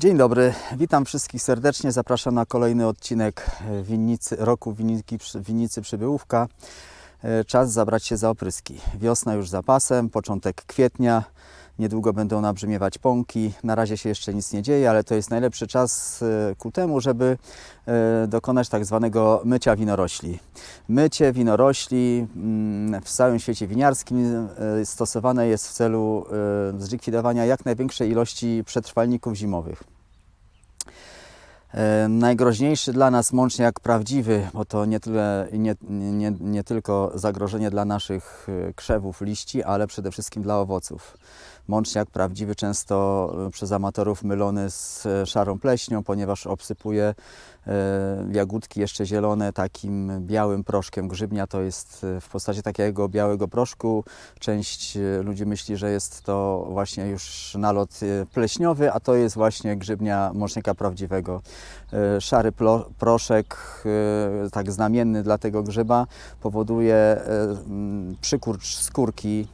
Dzień dobry, witam wszystkich serdecznie. Zapraszam na kolejny odcinek e, winnicy, roku winnicy, winnicy Przybyłówka. E, Czas zabrać się za opryski. Wiosna już za pasem, początek kwietnia. Niedługo będą nabrzmiewać pąki. Na razie się jeszcze nic nie dzieje, ale to jest najlepszy czas e, ku temu, żeby e, dokonać tak zwanego mycia winorośli. Mycie winorośli mm, w całym świecie winiarskim e, stosowane jest w celu zlikwidowania jak największej ilości przetrwalników zimowych. Najgroźniejszy dla nas mączniak prawdziwy, bo to nie, tyle, nie, nie, nie tylko zagrożenie dla naszych krzewów, liści, ale przede wszystkim dla owoców. Mączniak prawdziwy często e, przez amatorów mylony z e, szarą pleśnią, ponieważ obsypuje e, jagódki jeszcze zielone takim białym proszkiem grzybnia. To jest w postaci takiego białego proszku. Część ludzi myśli, że jest to właśnie już nalot pleśniowy, a to jest właśnie grzybnia mącznika prawdziwego. Szary proszek, tak znamienny dla tego grzyba, powoduje przykurcz skórki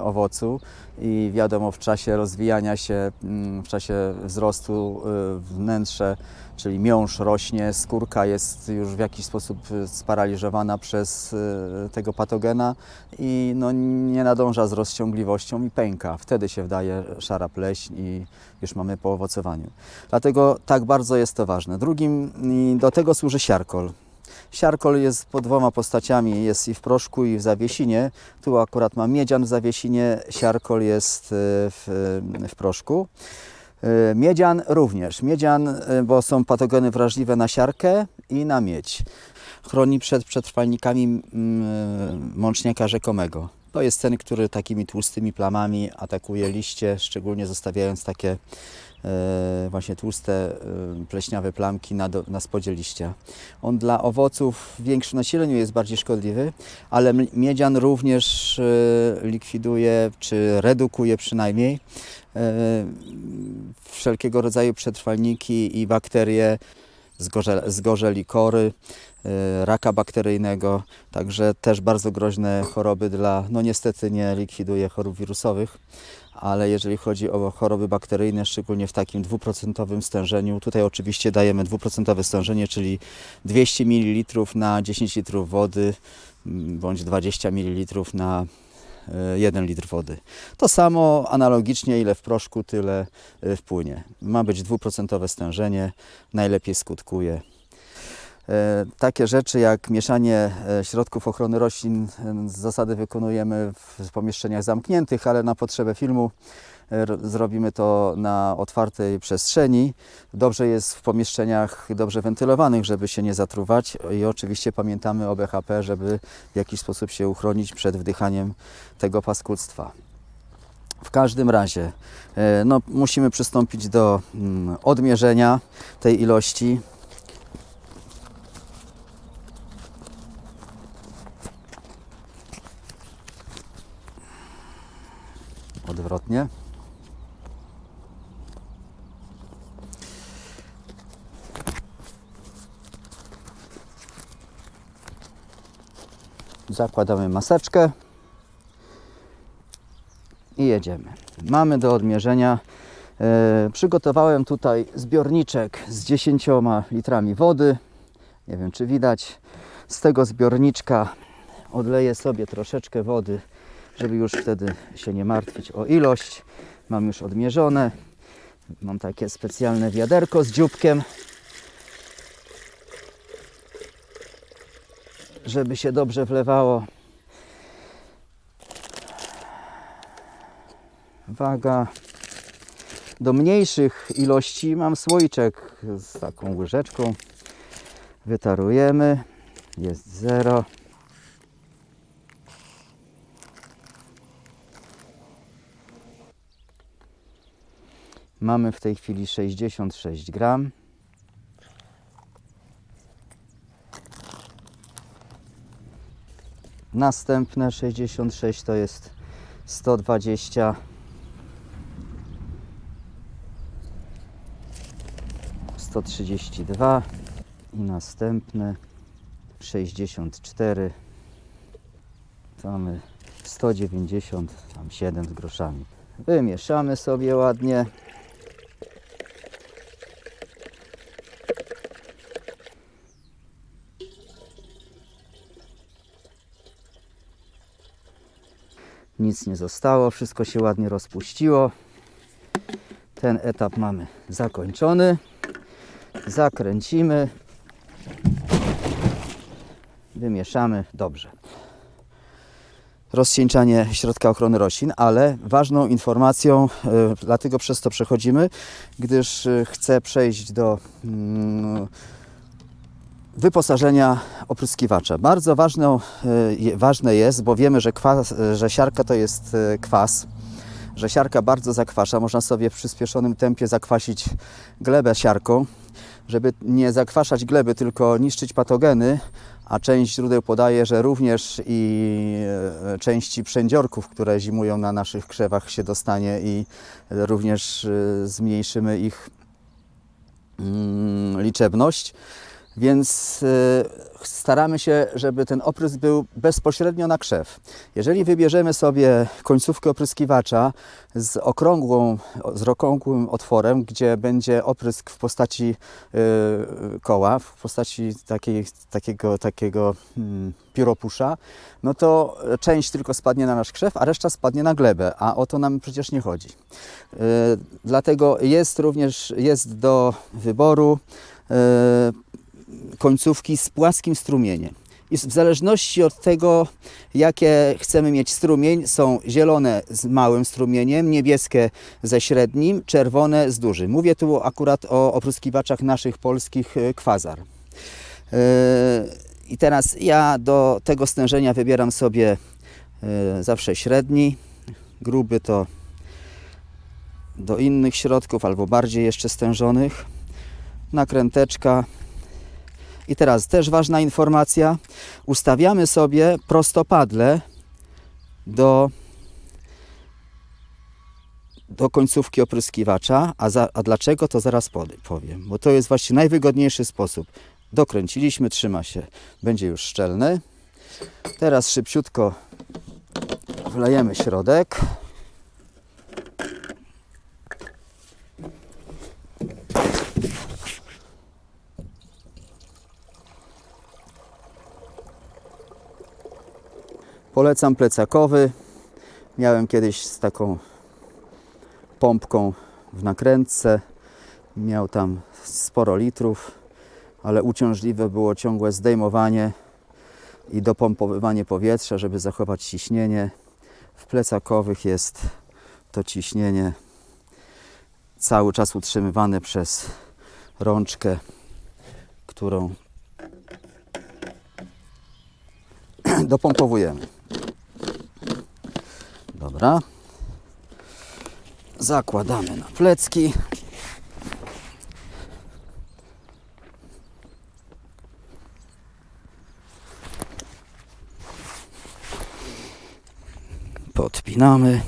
owocu i wiadomo w czasie rozwijania się, mm, w czasie wzrostu e, wnętrze, czyli miąższ rośnie, skórka jest już w jakiś sposób e, sparaliżowana przez e, tego patogena i no, nie nadąża z rozciągliwością i pęka. Wtedy się wdaje szara pleśń i już mamy po owocowaniu. Dlatego tak bardzo jest to ważne. Drugim do tego służy siarkol. Siarkol jest pod dwoma postaciami, jest i w proszku i w zawiesinie. Tu akurat mam miedzian w zawiesinie, siarkol jest e, w, w proszku. E, Miedzian również. Miedzian, e, bo są patogeny wrażliwe na siarkę i na miedź. Chroni przed przetrwalnikami mączniaka rzekomego. To jest ten, który takimi tłustymi plamami atakuje liście, szczególnie zostawiając takie e, właśnie tłuste, e, pleśniawe plamki na, do, na spodzie liścia. On dla owoców w większym nasileniu jest bardziej szkodliwy, ale miedzian również e, likwiduje, czy redukuje przynajmniej e, wszelkiego rodzaju przetrwalniki i bakterie, zgorze, zgorzeli kory, e, raka bakteryjnego, także też bardzo groźne choroby dla, no niestety nie likwiduje chorób wirusowych, ale jeżeli chodzi o choroby bakteryjne, szczególnie w takim dwuprocentowym stężeniu, tutaj oczywiście dajemy dwuprocentowe stężenie, czyli 200 ml na 10 litrów wody, m, bądź 20 ml na e, 1 litr wody. To samo analogicznie, ile w proszku, tyle e, wpłynie. Ma być dwuprocentowe stężenie, najlepiej skutkuje. E, Takie rzeczy jak mieszanie e, środków ochrony roślin e, z zasady wykonujemy w pomieszczeniach zamkniętych, ale na potrzebę filmu zrobimy to na otwartej przestrzeni. Dobrze jest w pomieszczeniach dobrze wentylowanych, żeby się nie zatruwać i oczywiście pamiętamy o BHP, żeby w jakiś sposób się uchronić przed wdychaniem tego paskudztwa. W każdym razie no, musimy przystąpić do mm, odmierzenia tej ilości. Odwrotnie. Zakładamy maseczkę i jedziemy. Mamy do odmierzenia. E, przygotowałem tutaj zbiorniczek z 10 litrami wody. Nie wiem, czy widać. Z tego zbiorniczka odleję sobie troszeczkę wody, żeby już wtedy się nie martwić o ilość. Mam już odmierzone. Mam takie specjalne wiaderko z dzióbkiem, żeby się dobrze wlewało. Waga. Do mniejszych ilości mam słoiczek z taką łyżeczką. Wytarujemy. Jest zero. Mamy w tej chwili 66 gram. Następne 66 to jest 120 132 i następne 64 to mamy 197 z groszami. Wymieszamy sobie ładnie nic nie zostało, wszystko się ładnie rozpuściło. Ten etap mamy zakończony. Zakręcimy. Wymieszamy dobrze. Rozcieńczanie środka ochrony roślin, ale ważną informacją, y, dlatego przez to przechodzimy, gdyż y, chcę przejść do mm, wyposażenia opryskiwacza. Bardzo ważną, y, ważne jest, bo wiemy, że, kwas, y, że siarka to jest y, kwas, że siarka bardzo zakwasza. Można sobie w przyspieszonym tempie zakwasić glebę siarką, żeby nie zakwaszać gleby, tylko niszczyć patogeny, a część źródeł podaje, że również i e, części przędziorków, które zimują na naszych krzewach się dostanie i również zmniejszymy ich mm, liczebność. Więc e, staramy się, żeby ten oprysk był bezpośrednio na krzew. Jeżeli wybierzemy sobie końcówkę opryskiwacza z okrągłą, z okrągłym otworem, gdzie będzie oprysk w postaci e, koła, w postaci takiej, takiego, takiego mm, pióropusza, no to część tylko spadnie na nasz krzew, a reszta spadnie na glebę, a o to nam przecież nie chodzi. E, Dlatego jest również jest do wyboru końcówki z płaskim strumieniem. I w zależności od tego, jakie chcemy mieć strumień, są zielone z małym strumieniem, niebieskie ze średnim, czerwone z dużym. Mówię tu akurat o opryskiwaczach naszych polskich e, kwazar. E, I teraz ja do tego stężenia wybieram sobie e, zawsze średni, gruby to do innych środków albo bardziej jeszcze stężonych. Nakręteczka. I teraz też ważna informacja. Ustawiamy sobie prostopadle do, do końcówki opryskiwacza. A, za, a dlaczego to zaraz powiem. Bo to jest właśnie najwygodniejszy sposób. Dokręciliśmy, trzyma się. Będzie już szczelny. Teraz szybciutko wlejemy środek. Polecam plecakowy. Miałem kiedyś z taką pompką w nakrętce. Miał tam sporo litrów, ale uciążliwe było ciągłe zdejmowanie i dopompowywanie powietrza, żeby zachować ciśnienie. W plecakowych jest to ciśnienie cały czas utrzymywane przez rączkę, którą dopompowujemy. Dobra. Zakładamy na plecki. Podpinamy.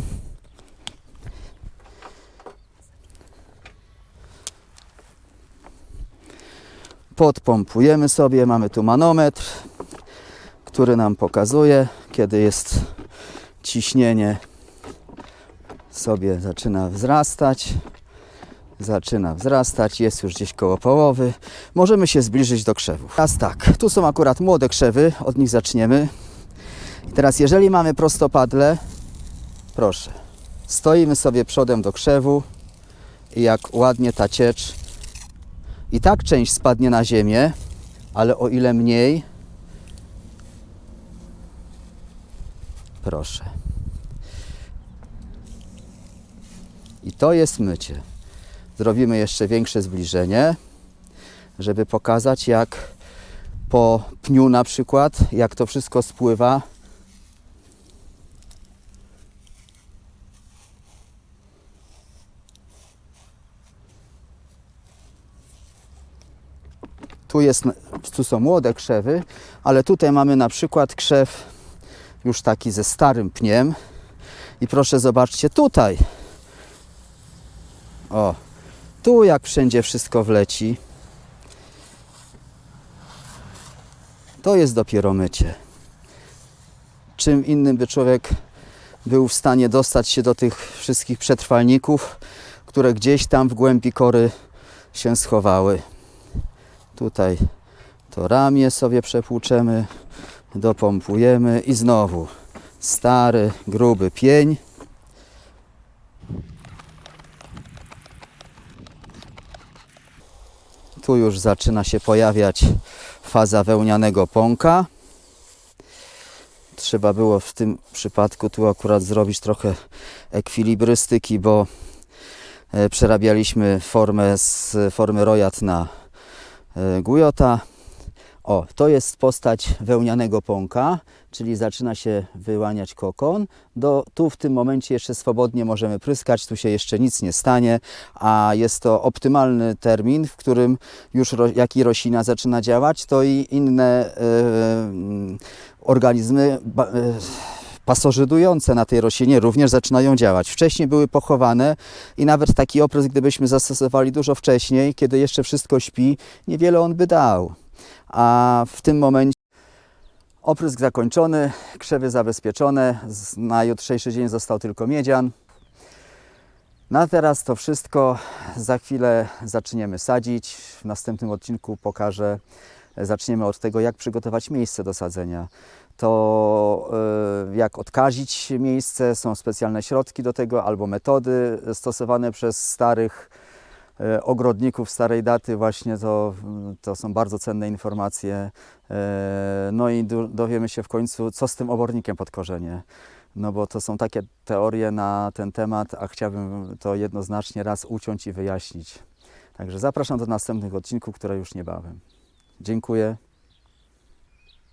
Podpompujemy sobie. Mamy tu manometr, który nam pokazuje, kiedy jest ciśnienie sobie zaczyna wzrastać. Zaczyna wzrastać, jest już gdzieś koło połowy. Możemy się zbliżyć do krzewów. Teraz tak, tu są akurat młode krzewy, od nich zaczniemy. I teraz, jeżeli mamy prostopadle, proszę, stoimy sobie przodem do krzewu i jak ładnie ta ciecz i tak część spadnie na ziemię, ale o ile mniej, proszę. I to jest mycie. Zrobimy jeszcze większe zbliżenie, żeby pokazać jak po pniu na przykład, jak to wszystko spływa. Tu, jest, tu są młode krzewy, ale tutaj mamy na przykład krzew już taki ze starym pniem. I proszę zobaczcie tutaj. O, tu jak wszędzie wszystko wleci. To jest dopiero mycie. Czym innym by człowiek był w stanie dostać się do tych wszystkich przetrwalników, które gdzieś tam w głębi kory się schowały. Tutaj to ramię sobie przepłuczemy, dopompujemy i znowu Stary, gruby pień. Tu już zaczyna się pojawiać faza wełnianego pąka. Trzeba było w tym przypadku tu akurat zrobić trochę ekwilibrystyki, bo e, przerabialiśmy formę z formy rojat na e, gujota. O, to jest postać wełnianego pąka, czyli zaczyna się wyłaniać kokon. Do, tu w tym momencie jeszcze swobodnie możemy pryskać, tu się jeszcze nic nie stanie, a jest to optymalny termin, w którym już ro, jak i roślina zaczyna działać, to i inne mm, organizmy ba, e, pasożytujące na tej roślinie również zaczynają działać. Wcześniej były pochowane i nawet taki oprysk, gdybyśmy zastosowali dużo wcześniej, kiedy jeszcze wszystko śpi, niewiele on by dał. A w tym momencie oprysk zakończony, krzewy zabezpieczone, na jutrzejszy dzień został tylko miedzian. Na teraz to wszystko. Za chwilę zaczniemy sadzić. W następnym odcinku pokażę, zaczniemy od tego, jak przygotować miejsce do sadzenia. To e, jak odkazić miejsce, są specjalne środki do tego albo metody stosowane przez starych ogrodników starej daty. Właśnie to, to są bardzo cenne informacje. E, No i do, dowiemy się w końcu, co z tym obornikiem pod korzenie. No bo to są takie teorie na ten temat, a chciałbym to jednoznacznie raz uciąć i wyjaśnić. Także zapraszam do następnych odcinków, które już niebawem. Dziękuję.